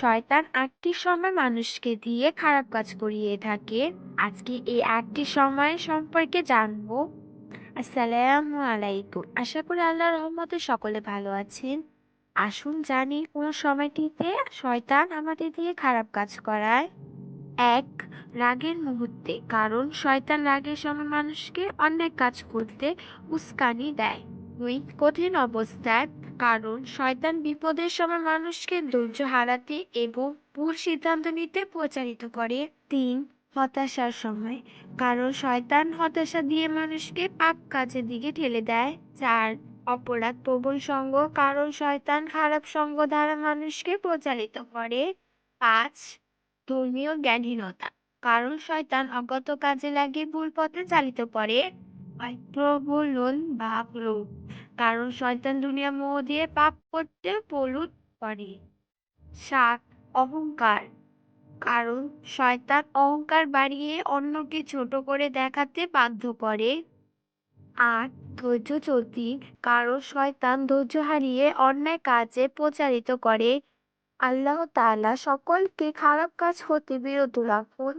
শয়তান আটটি সময় মানুষকে দিয়ে খারাপ কাজ করিয়ে থাকে। আজকে এই আটটি সময় সম্পর্কে জানব। আসসালামু আলাইকুম। আশা করি আল্লাহর রহমতে সকলে ভালো আছেন। আসুন জানি কোন সময়টিতে শয়তান আমাদের দিয়ে খারাপ কাজ করায়। এক, রাগের মুহূর্তে। কারণ শয়তান রাগের সময় মানুষকে অনেক কাজ করতে উস্কানি দেয়। দুই, কঠিন অবস্থায় কারণ শয়তান বিপদের সময় মানুষকে ধৈর্য হারাতে এবং ভুল সিদ্ধান্ত নিতে প্রচারিত করে। তিন, হতাশার সময়। কারণ শয়তান হতাশা দিয়ে মানুষকে পাপ কাজের দিকে ঠেলে দেয়। চার, অপরাধ প্রবল সঙ্গ। কারণ শয়তান খারাপ সঙ্গ দ্বারা মানুষকে প্রচারিত করে। পাঁচ, ধর্মীয় জ্ঞানহীনতা। কারণ শয়তান অজ্ঞাত কাজে লাগিয়ে ভুল পথে চালিত করে। প্রবলন বা লোভ কারণ শয়তান দুনিয়া মোহ দিয়ে পাপ করতে প্রলুত করে সাত, অহংকার। কারণ শয়তান অহংকার বাড়িয়ে অন্যকে ছোট করে দেখাতে বাধ্য করে। আট, ধৈর্য চলতি। কারণ শয়তান ধৈর্য হারিয়ে অন্যায় কাজে প্রচারিত করে। আল্লাহ তাআলা সকলকে খারাপ কাজ হতে বিরত রাখুন।